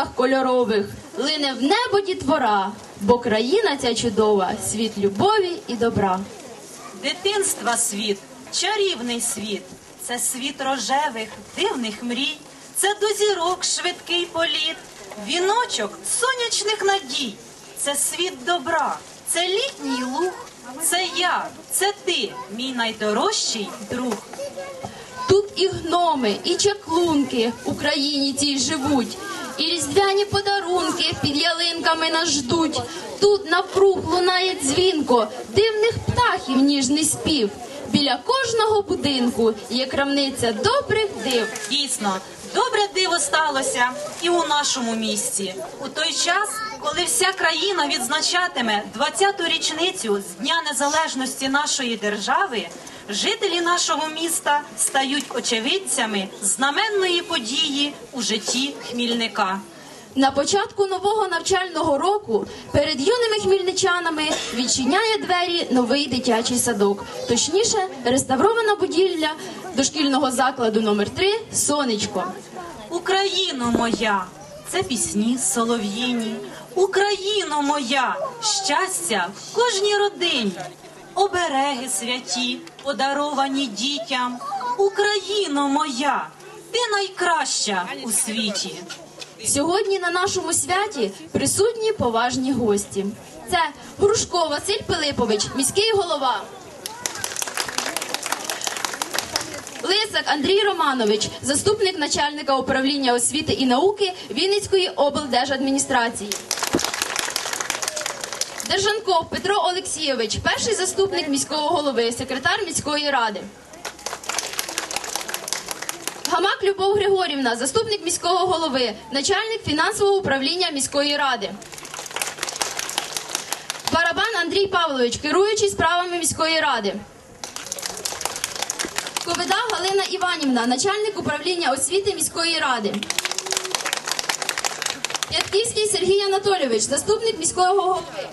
на кольорових лине в небо дітвора, бо країна ця чудова, світ любові і добра. Дитинства світ, чарівний світ, це світ рожевих, дивних мрій, це до зірок швидкий політ, віночок сонячних надій, це світ добра, це літній луг, це я, це ти, мій найдорожчий друг. Тут і гноми, і чаклунки в Україні цій живуть, і різдвяні подарунки під ялинками нас ждуть. Тут напруг лунає дзвінко, дивних птахів ніжний спів. Біля кожного будинку є крамниця добрих див. Дійсно, добре диво сталося і у нашому місті. У той час, коли вся країна відзначатиме 20-ту річницю з Дня Незалежності нашої держави, жителі нашого міста стають очевидцями знаменної події у житті Хмільника. На початку нового навчального року перед юними хмільничанами відчиняє двері новий дитячий садок, точніше, реставрована будівля дошкільного закладу номер 3 Сонечко. Україно моя, це пісні солов'їні. Україно моя, щастя в кожній родині, обереги святі, подаровані дітям. Україно моя, ти найкраща у світі. Сьогодні на нашому святі присутні поважні гості. Це Грушко Василь Пилипович, міський голова. Лисак Андрій Романович, заступник начальника управління освіти і науки Вінницької облдержадміністрації. Держанков Петро Олексійович, перший заступник міського голови, секретар міської ради. Гамак Любов Григорівна, заступник міського голови, начальник фінансового управління міської ради. Барабан Андрій Павлович, керуючий справами міської ради. Ковида Галина Іванівна, начальник управління освіти міської ради. П'ятківський Сергій Анатолійович, заступник міського голови.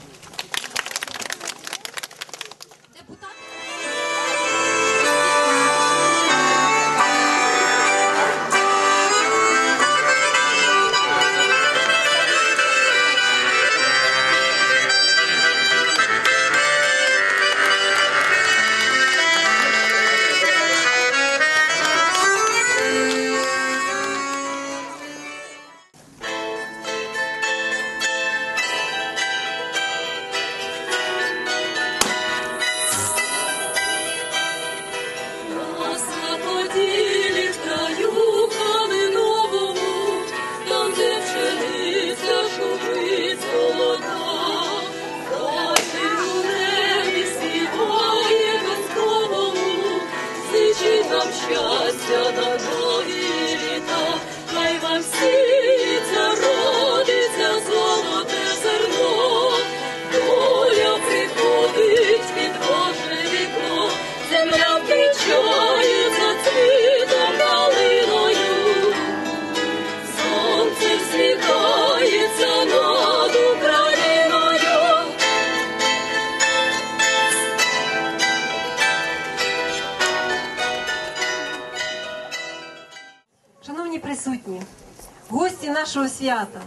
Свята,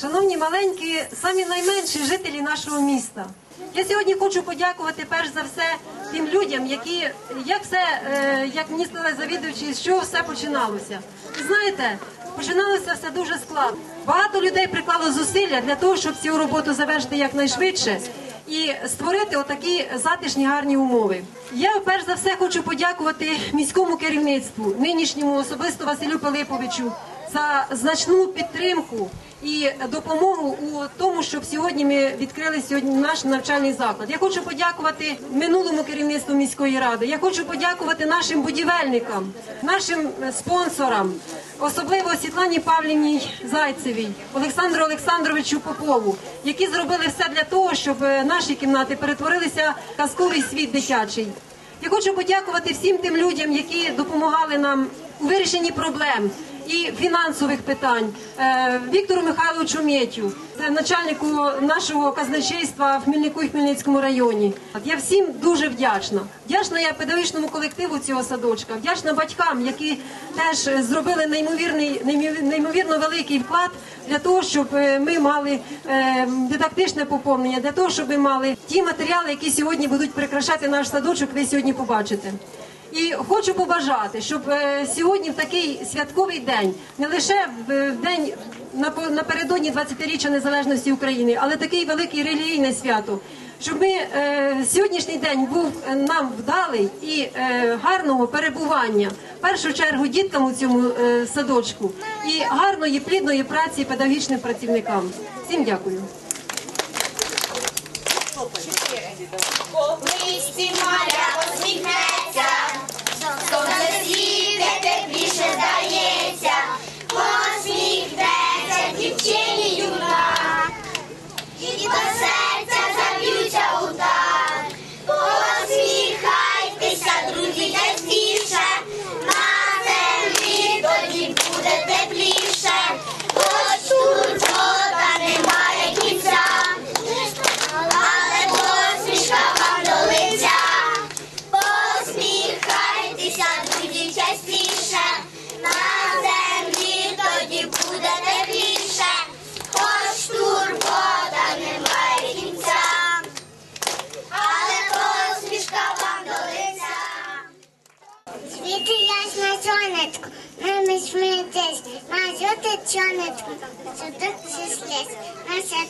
шановні маленькі, самі найменші жителі нашого міста. Я сьогодні хочу подякувати перш за все тим людям, які як все, е, як мені сказали завідувачі, з чого все починалося. Знаєте, починалося все дуже складно. Багато людей приклало зусилля для того, щоб цю роботу завершити якнайшвидше і створити отакі затишні гарні умови. Я перш за все хочу подякувати міському керівництву, нинішньому особисто Василю Пилиповичу, за значну підтримку і допомогу у тому, щоб сьогодні ми відкрили сьогодні наш навчальний заклад. Я хочу подякувати минулому керівництву міської ради. Я хочу подякувати нашим будівельникам, нашим спонсорам, особливо Світлані Павлівні Зайцевій, Олександру Олександровичу Попову, які зробили все для того, щоб наші кімнати перетворилися в казковий світ дитячий. Я хочу подякувати всім тим людям, які допомагали нам у вирішенні проблем. І фінансових питань е, Віктору Михайловичу Мєтю, начальнику нашого казначейства в Хмельнику і Хмельницькому районі. Я всім дуже вдячна. Вдячна я педагогічному колективу цього садочка, вдячна батькам, які теж е, зробили неймовірний, неймовір- неймовірно великий вклад для того, щоб е, ми мали е, дидактичне поповнення, для того, щоб ми мали ті матеріали, які сьогодні будуть прикрашати наш садочок, ви сьогодні побачите. І хочу побажати, щоб е, сьогодні в такий святковий день, не лише в день напередодні 20-річчя незалежності України, але такий великий релігійне свято. Щоб ми е, сьогоднішній день був нам вдалий і е, гарного перебування в першу чергу діткам у цьому е, садочку і гарної плідної праці педагогічним працівникам. Всім дякую. Листі маля посміхнеться, сонце світе тепліше здається,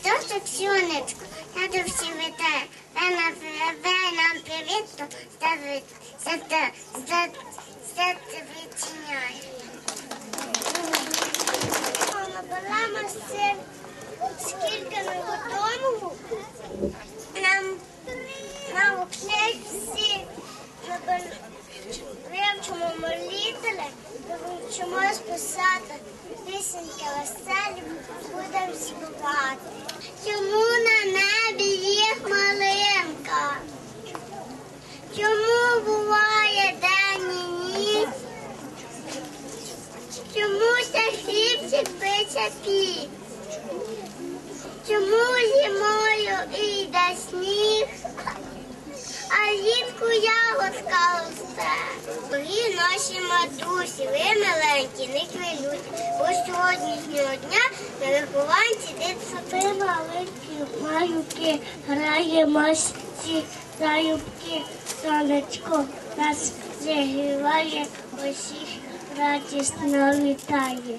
на сонечко, я всі вітаю, та на тебе нам привіт, ставить, зате, зате, ягодка росте. Дорогі наші матусі, ви миленькі, не хвилюйте, бо сьогоднішнього дня на вихованці дитса Ми маленькі малюки, граємось ці залюбки, сонечко нас зігріває, усіх радісно вітає.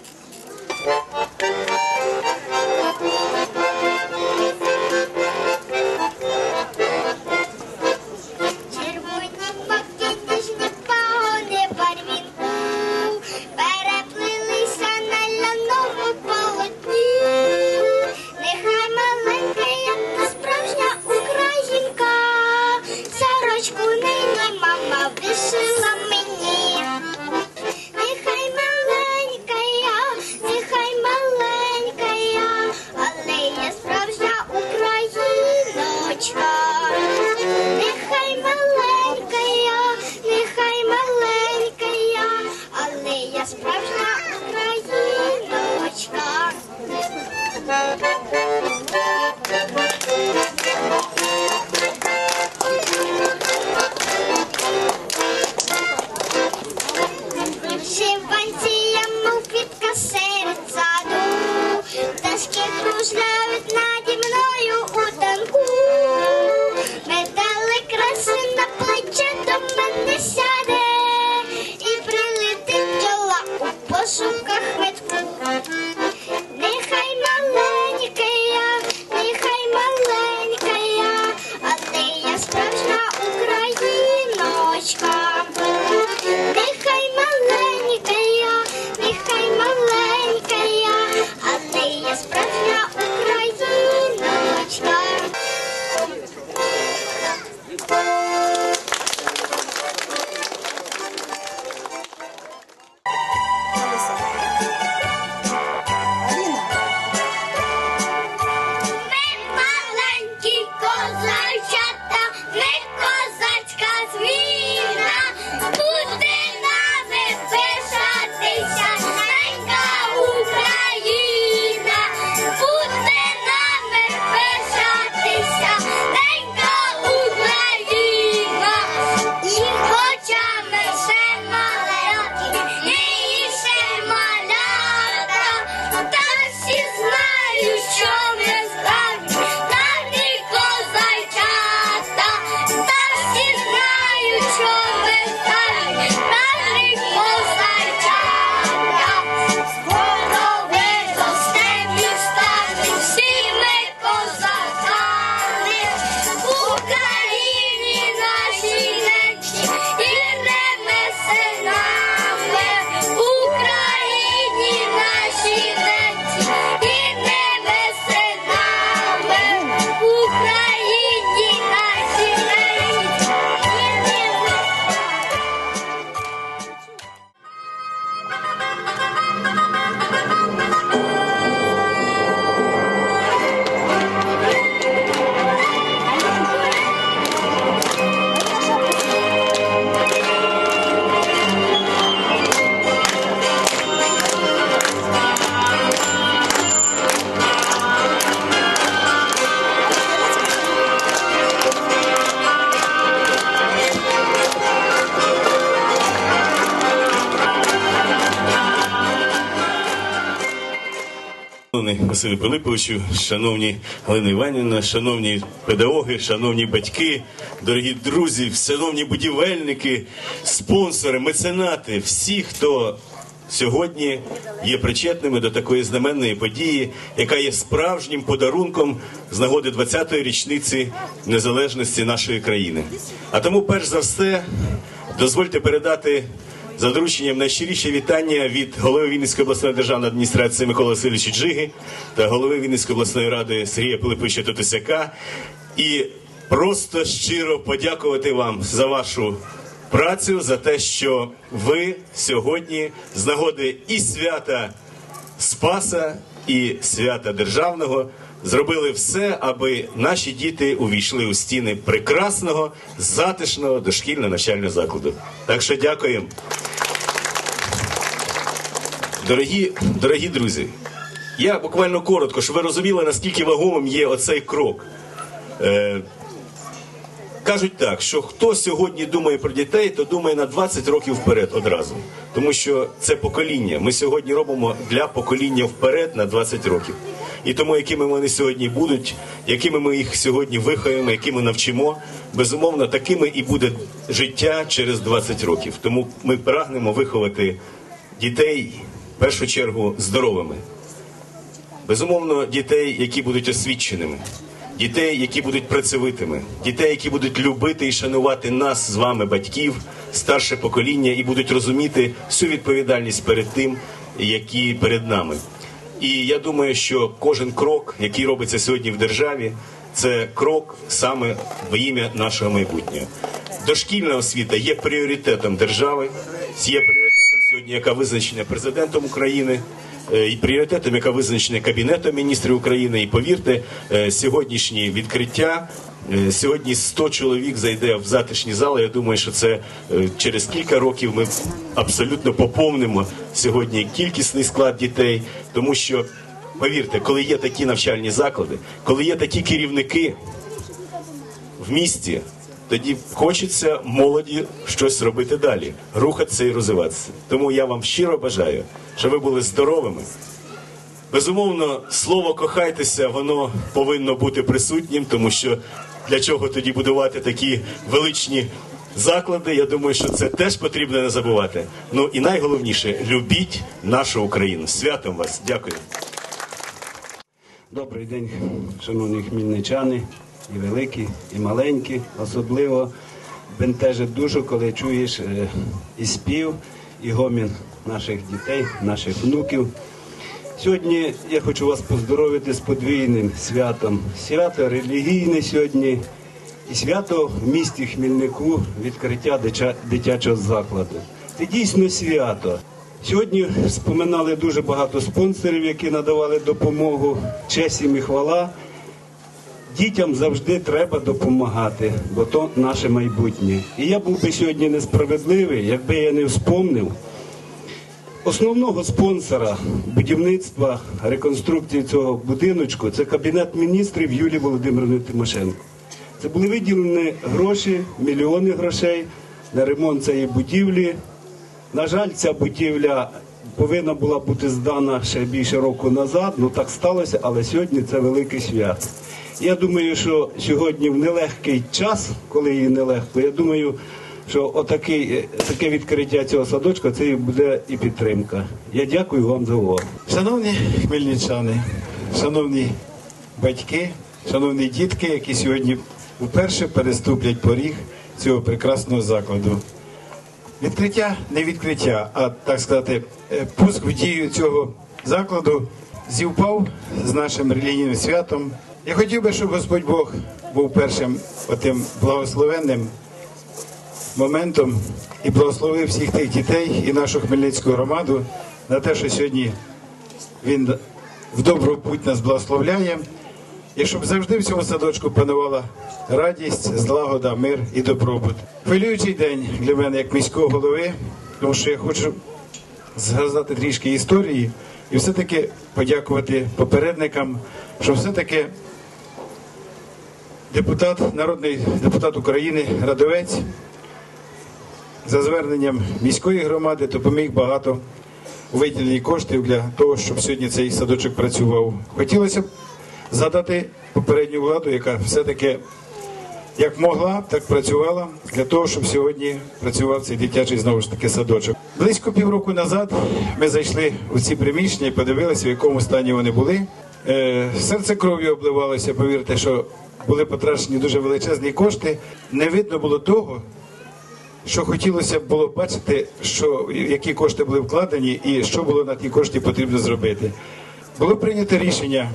Василь Пилиповичу, шановні Галина Іванівна, шановні педагоги, шановні батьки, дорогі друзі, шановні будівельники, спонсори, меценати, всі, хто сьогодні є причетними до такої знаменної події, яка є справжнім подарунком з нагоди 20-ї річниці незалежності нашої країни. А тому, перш за все, дозвольте передати за дорученням найщиріші вітання від голови Вінницької обласної державної адміністрації Миколи Васильовича Джиги та голови Вінницької обласної ради Сергія Пилиповича Тотисяка. І просто щиро подякувати вам за вашу працю, за те, що ви сьогодні з нагоди і свята Спаса, і свята державного зробили все, аби наші діти увійшли у стіни прекрасного, затишного дошкільного навчального закладу. Так що дякуємо. Дорогі, дорогі друзі, я буквально коротко, щоб ви розуміли, наскільки вагомим є оцей крок. Е, кажуть так, що хто сьогодні думає про дітей, то думає на 20 років вперед одразу. Тому що це покоління. Ми сьогодні робимо для покоління вперед на 20 років. І тому, якими вони сьогодні будуть, якими ми їх сьогодні вихаємо, якими навчимо, безумовно, такими і буде життя через 20 років. Тому ми прагнемо виховати дітей в першу чергу здоровими. Безумовно, дітей, які будуть освіченими, дітей, які будуть працьовитими, дітей, які будуть любити і шанувати нас з вами, батьків, старше покоління, і будуть розуміти всю відповідальність перед тим, які перед нами. І я думаю, що кожен крок, який робиться сьогодні в державі, це крок саме в ім'я нашого майбутнього. Дошкільна освіта є пріоритетом держави, є пріоритетом сьогодні, яка визначена президентом України. Е, І пріоритетом, яка визначена Кабінетом міністрів України, і повірте, е, сьогоднішні відкриття е, сьогодні 100 чоловік зайде в затишні зали. Я думаю, що це через кілька років ми абсолютно поповнимо сьогодні кількісний склад дітей, тому що повірте, коли є такі навчальні заклади, коли є такі керівники в місті, тоді хочеться молоді щось робити далі, рухатися і розвиватися. Тому я вам щиро бажаю, щоб ви були здоровими. Безумовно, слово кохайтеся, воно повинно бути присутнім, тому що для чого тоді будувати такі величні заклади? Я думаю, що це теж потрібно не забувати. Ну і найголовніше любіть нашу Україну. Святом вас! Дякую. Добрий день, шановні хмельничани, і великі, і маленькі. Особливо бентежить душу, коли чуєш е, і спів, і гомін наших дітей, наших внуків. Сьогодні я хочу вас поздоровити з подвійним святом. Свято релігійне сьогодні і свято в місті Хмільнику відкриття дитячого закладу. Це дійсно свято. Сьогодні споминали дуже багато спонсорів, які надавали допомогу. Честь їм і хвала. Дітям завжди треба допомагати, бо то наше майбутнє. І я був би сьогодні несправедливий, якби я не вспомнив основного спонсора будівництва реконструкції цього будиночку це кабінет міністрів Юлії Володимирівни Тимошенко. Це були виділені гроші, мільйони грошей на ремонт цієї будівлі. На жаль, ця будівля повинна була бути здана ще більше року назад. Ну так сталося, але сьогодні це велике свято. Я думаю, що сьогодні в нелегкий час, коли їй нелегко, я думаю, що отакий, е, таке відкриття цього садочка це буде і підтримка. Я дякую вам за увагу. Шановні хмельничани, шановні батьки, шановні дітки, які сьогодні вперше переступлять поріг цього прекрасного закладу. Відкриття не відкриття, а так сказати, е, пуск в дію цього закладу зівпав з нашим релігійним святом. Я хотів би, щоб Господь Бог був першим отим благословенним моментом і благословив всіх тих дітей і нашу Хмельницьку громаду на те, що сьогодні він в добру путь нас благословляє, і щоб завжди в цьому садочку панувала радість, злагода, мир і добробут. Хвилюючий день для мене як міського голови, тому що я хочу згадати трішки історії і все-таки подякувати попередникам, що все-таки депутат, народний депутат України Радовець за зверненням міської громади допоміг багато виділені коштів для того, щоб сьогодні цей садочок працював. Хотілося б задати попередню владу, яка все-таки як могла, так працювала для того, щоб сьогодні працював цей дитячий знову ж таки садочок. Близько півроку назад ми зайшли у ці приміщення і подивилися, в якому стані вони були. Е, серце кров'ю обливалося, повірте, що були потрачені дуже величезні кошти. Не видно було того, що хотілося б було бачити, що які кошти були вкладені і що було на ті кошти потрібно зробити. Було прийнято рішення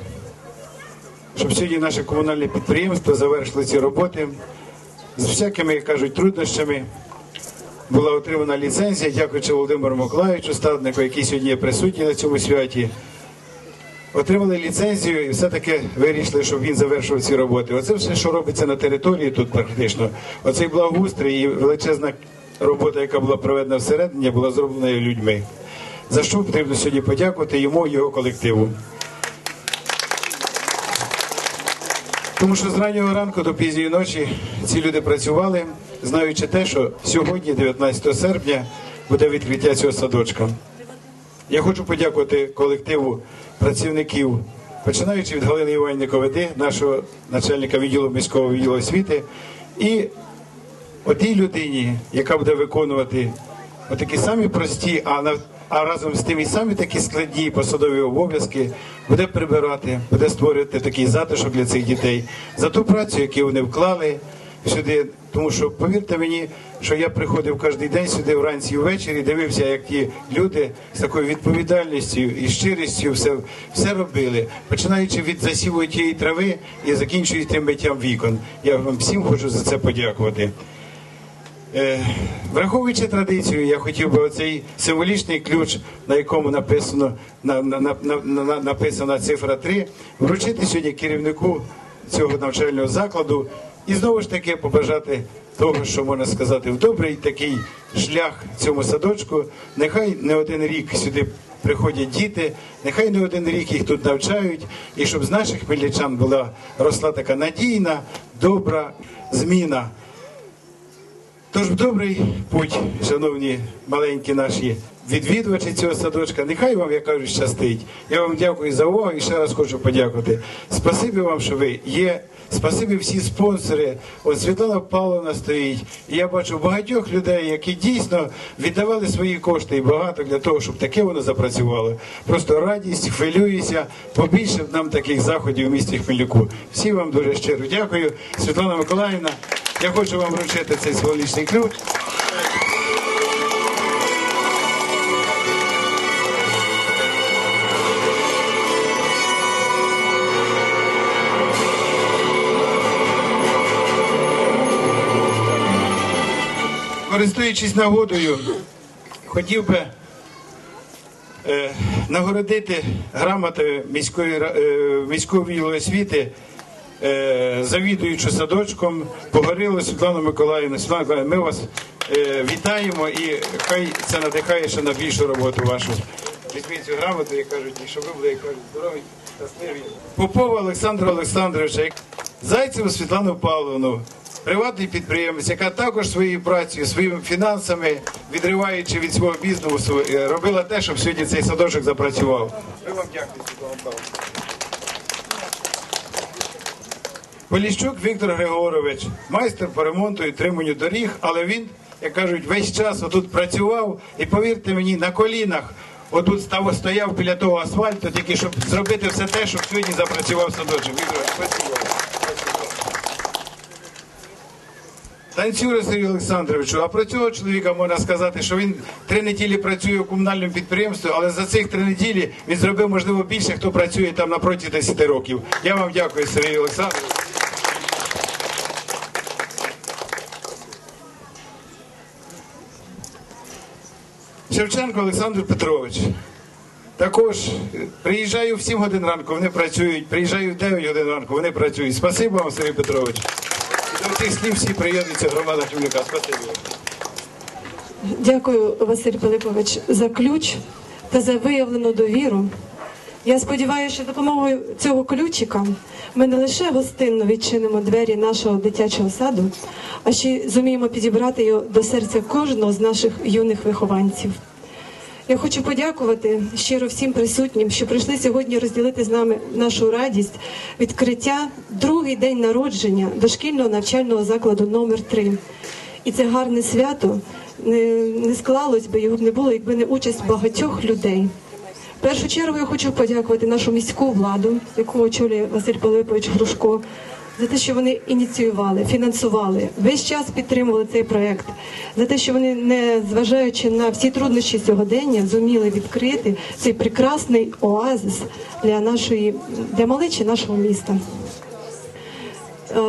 щоб сьогодні наше комунальне підприємство завершило ці роботи з всякими, як кажуть, труднощами. Була отримана ліцензія, дякуючи Володимиру Миколаївичу, стаднику, який сьогодні є присутній на цьому святі. Отримали ліцензію і все-таки вирішили, щоб він завершив ці роботи. Оце все, що робиться на території тут практично. Оцей благоустрій і величезна робота, яка була проведена всередині, була зроблена людьми. За що потрібно сьогодні подякувати йому і його колективу. Тому що з раннього ранку до пізньої ночі ці люди працювали, знаючи те, що сьогодні, 19 серпня, буде відкриття цього садочка. Я хочу подякувати колективу працівників, починаючи від Галини Іванівни Коведи, нашого начальника відділу міського відділу освіти, і отій людині, яка буде виконувати отакі самі прості, а на а разом з тим і самі такі складні посадові обов'язки буде прибирати, буде створювати такий затишок для цих дітей за ту працю, яку вони вклали сюди. Тому що повірте мені, що я приходив кожен день сюди вранці і ввечері, дивився, як ті люди з такою відповідальністю і щирістю все, все робили, починаючи від засіву тієї трави і закінчуючи тим миттям вікон. Я вам всім хочу за це подякувати. Е, Враховуючи традицію, я хотів би оцей символічний ключ, на якому написано на, на, на, на, на- написана цифра 3, вручити сьогодні керівнику цього навчального закладу і знову ж таки побажати того, що можна сказати, в добрий такий шлях цьому садочку. Нехай не один рік сюди приходять діти, нехай не один рік їх тут навчають, і щоб з наших хмельничан була росла така надійна, добра зміна. Тож в добрий путь, шановні маленькі наші відвідувачі цього садочка, нехай вам, як кажуть, щастить. Я вам дякую за увагу і ще раз хочу подякувати. Спасибі вам, що ви є. Спасибі всі спонсори. От Світлана Павловна стоїть. І я бачу багатьох людей, які дійсно віддавали свої кошти і багато для того, щоб таке воно запрацювало. Просто радість, хвилююся. Побільше б нам таких заходів в місті Хмельнику. Всі вам дуже щиро дякую. Світлана Миколаївна. Я хочу вам вручити цей символічний ключ. Користуючись нагодою, хотів би е, нагородити грамотою міської е, міського освіти е, завідуючу садочком Погорілу Світлану Миколаївну. Світлана ми вас е, вітаємо і хай це надихає ще на більшу роботу вашу. Візьміть цю грамоту і кажуть, і щоб ви були як кажуть, здорові, щасливі. Попова Олександра Олександровича, Зайцеву Світлану Павловну, приватний підприємець, яка також своєю працею, своїми фінансами, відриваючи від свого бізнесу, е, робила те, щоб сьогодні цей садочок запрацював. Ми вам дякуємо, Павловна. Поліщук Віктор Григорович, майстер по ремонту і триманню доріг, але він, як кажуть, весь час отут працював і повірте мені, на колінах отут став, стояв біля того асфальту, тільки щоб зробити все те, щоб сьогодні запрацював садочок. Віктор, спасибо. Танцюра Сергію Олександровичу, а про цього чоловіка можна сказати, що він три неділі працює у комунальному підприємстві, але за цих три неділі він зробив, можливо, більше, хто працює там на протязі 10 років. Я вам дякую, Сергій Олександрович. Шевченко Олександр Петрович. Також е, приїжджаю в 7 годин ранку, вони працюють. Приїжджаю в 9 годин ранку, вони працюють. Спасибо вам, Сергій Петрович. До цих слів всі приєднуються громада Хмельника. Спасибо. Дякую, Василь Пилипович, за ключ та за виявлену довіру. Я сподіваюся, що допомогою цього ключика ми не лише гостинно відчинимо двері нашого дитячого саду, а ще й зуміємо підібрати його до серця кожного з наших юних вихованців. Я хочу подякувати щиро всім присутнім, що прийшли сьогодні розділити з нами нашу радість. Відкриття другий день народження дошкільного навчального закладу номер 3 І це гарне свято. Не, не склалось би, його б не було, якби не участь багатьох людей. В першу чергу я хочу подякувати нашу міську владу, яку очолює Василь Пилипович Грушко, за те, що вони ініціювали, фінансували, весь час підтримували цей проект, за те, що вони, не зважаючи на всі труднощі сьогодення, зуміли відкрити цей прекрасний оазис для нашої для маличі нашого міста.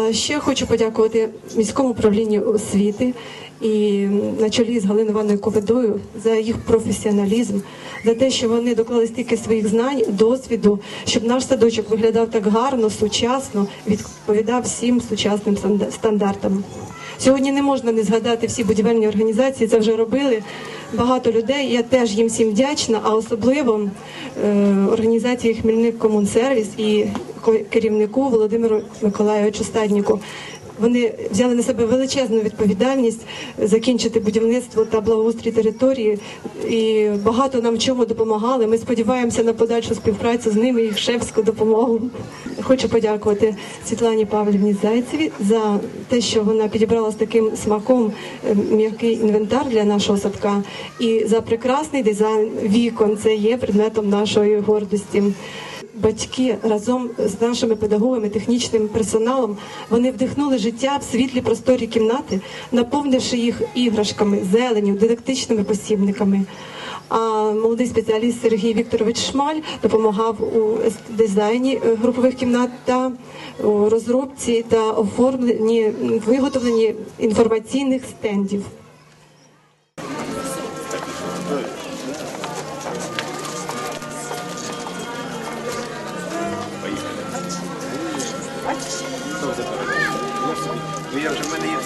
Е, Ще хочу подякувати міському управлінню освіти і на чолі з Галиною Івановною Коведою за їх професіоналізм, за те, що вони доклали стільки своїх знань, досвіду, щоб наш садочок виглядав так гарно, сучасно, відповідав всім сучасним стандар- стандартам. Сьогодні не можна не згадати всі будівельні організації, це вже робили багато людей. Я теж їм всім вдячна, а особливо е, організації Хмельник Комунсервіс і керівнику Володимиру Миколайовичу Стадніку. Вони взяли на себе величезну відповідальність закінчити будівництво та благоустрій території і багато нам чому допомагали. Ми сподіваємося на подальшу співпрацю з ними і їх шефську допомогу. Хочу подякувати Світлані Павлівні Зайцеві за те, що вона підібрала з таким смаком е, м'який інвентар для нашого садка, і за прекрасний дизайн вікон. Це є предметом нашої гордості. Батьки разом з нашими педагогами, технічним персоналом вони вдихнули життя в світлі просторі кімнати, наповнивши їх іграшками, зеленю, дидактичними посібниками. А молодий спеціаліст Сергій Вікторович Шмаль допомагав у дизайні е, групових кімнат та у розробці та оформленні виготовленні інформаційних стендів.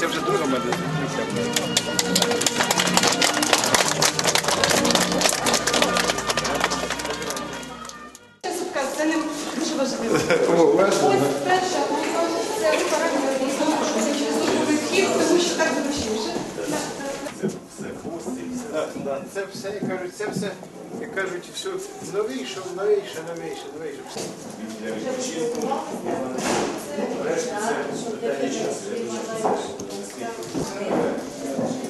Я вже в мене все новіше, новіше, новіше, питання Сорока